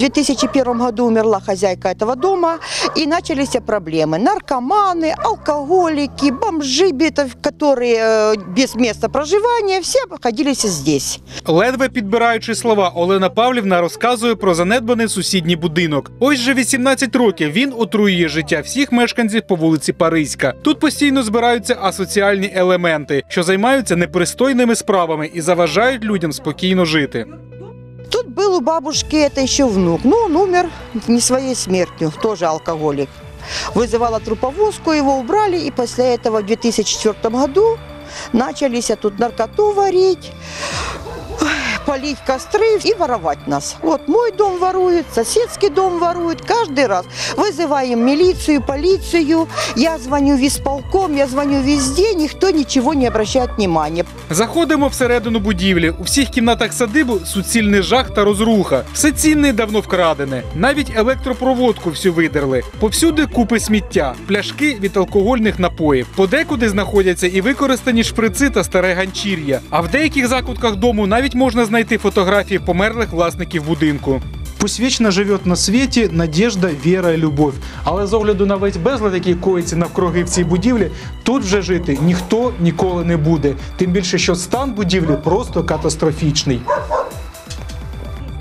В 2001 году умерла хозяйка этого дома, и начались проблемы. Наркоманы, алкоголики, бомжи, битов, которые э, без места проживания, все находились здесь. Ледве підбираючи слова, Олена Павлівна розказує про занедбаний сусідній будинок. Ось же 18 років він отруює життя всіх мешканців по вулиці Паризька. Тут постійно збираються асоціальні елементи, що займаються непристойними справами і заважають людям спокійно жити. Тут был у бабушки, это еще внук, но он умер не своей смертью, тоже алкоголик. Вызывала труповозку, его убрали, и после этого в 2004 году начались тут наркоту варить, ой, полить костры и воровать нас. Вот мой дом ворует, соседский дом ворует, каждый раз. Вызываем милицию, полицию, я звоню в исполком, я звоню везде, никто ничего не обращает внимания. Заходимо всередину будівлі. У всіх кімнатах садибу суцільний жах та розруха. Все цінне й давно вкрадене. Навіть електропроводку всю видерли. Повсюди купи сміття, пляшки від алкогольних напоїв. Подекуди знаходяться і використані шприци та старе ганчір'я. А в деяких закутках дому навіть можна знайти фотографії померлих власників будинку. Пусть живет на світі надіжда, віра і любов. Але з огляду на весь безлад, який коїться навкруги в цій будівлі, тут вже жити ніхто ніколи не буде. Тим більше, що стан будівлі просто катастрофічний.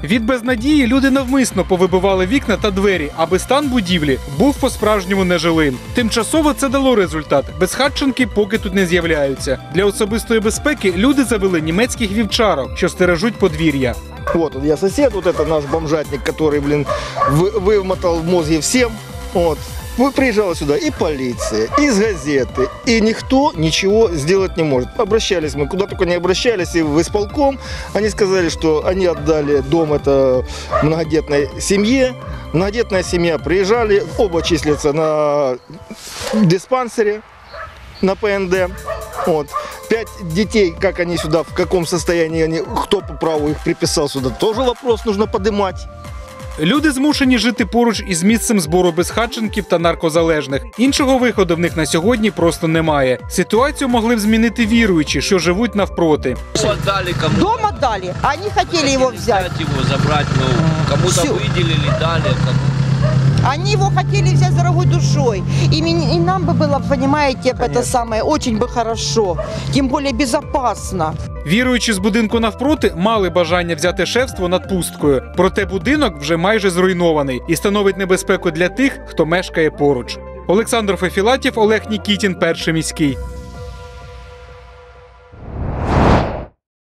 Від безнадії люди навмисно повибивали вікна та двері, аби стан будівлі був по-справжньому нежилим. Тимчасово це дало результат. Безхатченки поки тут не з'являються. Для особистої безпеки люди завели німецьких вівчарок, що стережуть подвір'я. Вот, я сосед, вот это наш бомжатник, который, блин, вы- вымотал мозги всем. Вот. Приезжала сюда и полиция, и из газеты, и никто ничего сделать не может. Обращались мы, куда только не обращались, и в исполком. Они сказали, что они отдали дом это многодетной семье. Многодетная семья приезжали, оба числятся на диспансере на ПНД. Вот. Пять детей, как они сюда, в каком состоянии они, кто по праву их приписал сюда, тоже вопрос нужно поднимать. Люди змушені жити поруч із місцем збору безхатченків та наркозалежних. Іншого виходу в них на сьогодні просто немає. Ситуацію могли б змінити віруючі, що живуть навпроти. Отдали кому Дом отдали, они хотели его взять. взять его, забрать, ну, кому-то Всё. выделили, дали. кому- Они его хотели взять дорогой душой. И, ми- и нам бы было, понимаете, это самое, очень бы хорошо. Тем более безопасно. Віруючі з будинку навпроти мали бажання взяти шефство над пусткою. Проте будинок вже майже зруйнований і становить небезпеку для тих, хто мешкає поруч. Олександр Фефілатів, Олег Нікітін, перший міський.